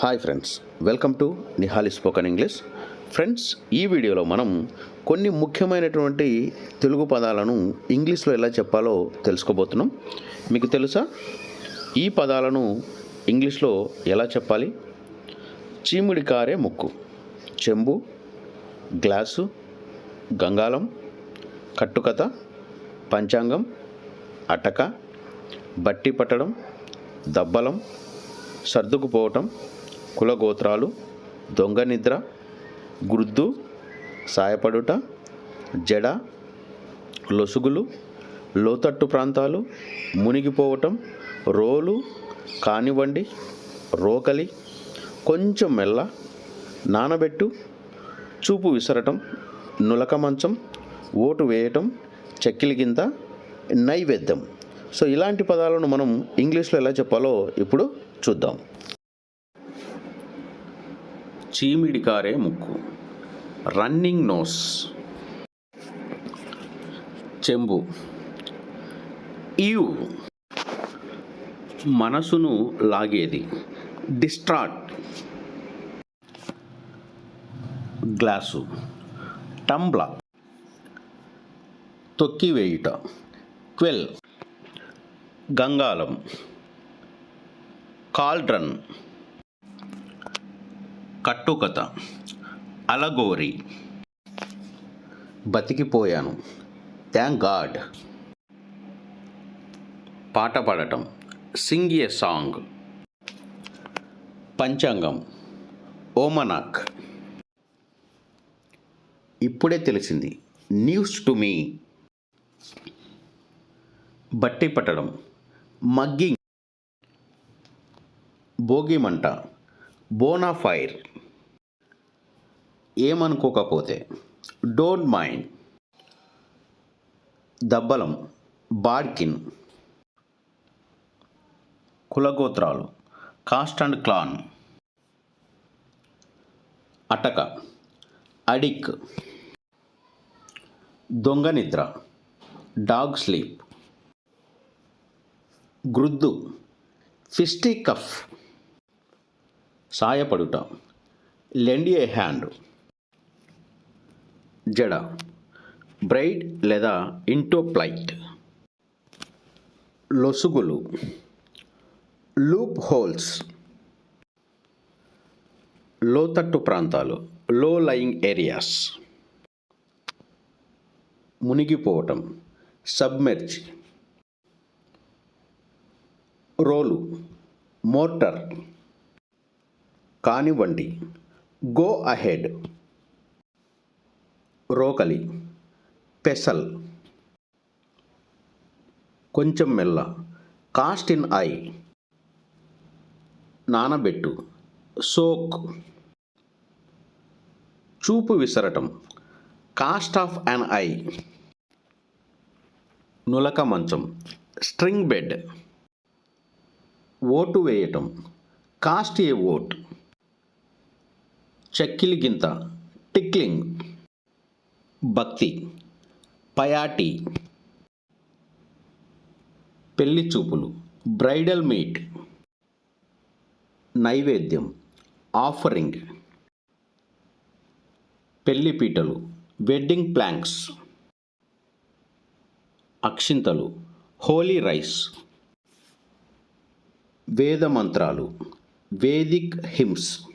Hi friends welcome to Nihali spoken English friends ఈ వీడియోలో మనం కొన్ని ముఖ్యమైనటువంటి తెలుగు పదాలను ఇంగ్లీష్లో ఎలా చెప్పాలో తెలుసుకోబోతున్నాం. మీకు తెలుసా? ఈ పదాలను ఇంగ్లీష్లో ఎలా చెప్పాలి? చీముడి కారే ముక్కు చెంబు గ్లాసు గంగాళం కట్టుకథ పంచాంగం అటక బట్టి పట్టడం దబ్బలం సర్దుకుపోవటం కులగోత్రాలు దొంగ నిద్ర గుర్దు సాయపడుట జడ లొసుగులు లోతట్టు ప్రాంతాలు మునిగిపోవటం రోలు కానివ్వండి రోకలి కొంచెం మెల్ల నానబెట్టు చూపు విసరటం నులక మంచం ఓటు వేయటం చెక్కిలి కింద నైవేద్యం. సో ఇలాంటి పదాలను మనం ఇంగ్లీష్లో ఎలా చెప్పాలో ఇప్పుడు చూద్దాం. చీమిడి కారే ముక్కు. Running nose. చెంబు. ఈవ్. మనసును లాగేది. Distract glass. టంబ్లా. తొక్కివేయుట. క్వెల్. గంగాలం కాల్డ్రన్. కట్టుకథ. అలగోరి. బతికిపోయాను. Thank God. పాట పాడటం. Sing a song. పంచాంగం. ఓమనాక్. ఇప్పుడే తెలిసింది. News to me. బట్టి పట్టడం. మగ్గింగ్ భోగిమంట బోనాఫైర్. ఏమనుకోకపోతే డోంట్ మైండ్. దబ్బలం బాడ్కిన్ కులగోత్రాలు కాస్ట్ అండ్ క్లాన్. అటక అడిక్. దొంగ నిద్ర డాగ్ స్లీప్. గ్రుద్దు fisticuff. సాయపడుట. Lend a hand. జడ. బ్రైడ్ లేదా ఇంటోప్లైట్ లొసుగులు. Loop holes. లోతట్టు ప్రాంతాలు. Low lying areas. మునిగిపోవటం. సబ్మెర్జ్. రోలు. మోర్టర్. కానివ్వండి. గో అహెడ్ రోకలి. పెసల్. కొంచెం మెల్ల. కాస్ట్ ఇన్ ఐ నానబెట్టు. సోక్ చూపు విసరటం. కాస్ట్ ఆఫ్ అన్ ఐ నులక మంచం. స్ట్రింగ్ బెడ్ ఓటు వేయటం. కాస్ట్ ఏ ఓట్ చెక్కిలి గింత టిక్లింగ్ భక్తి పయాటి పెళ్ళి చూపులు బ్రైడల్ మీట్ నైవేద్యం ఆఫరింగ్ పెళ్ళి పీటలు వెడ్డింగ్ ప్లాంక్స్ అక్షింతలు హోలీ రైస్ వేద మంత్రాలు వేదిక్ హిమ్స్.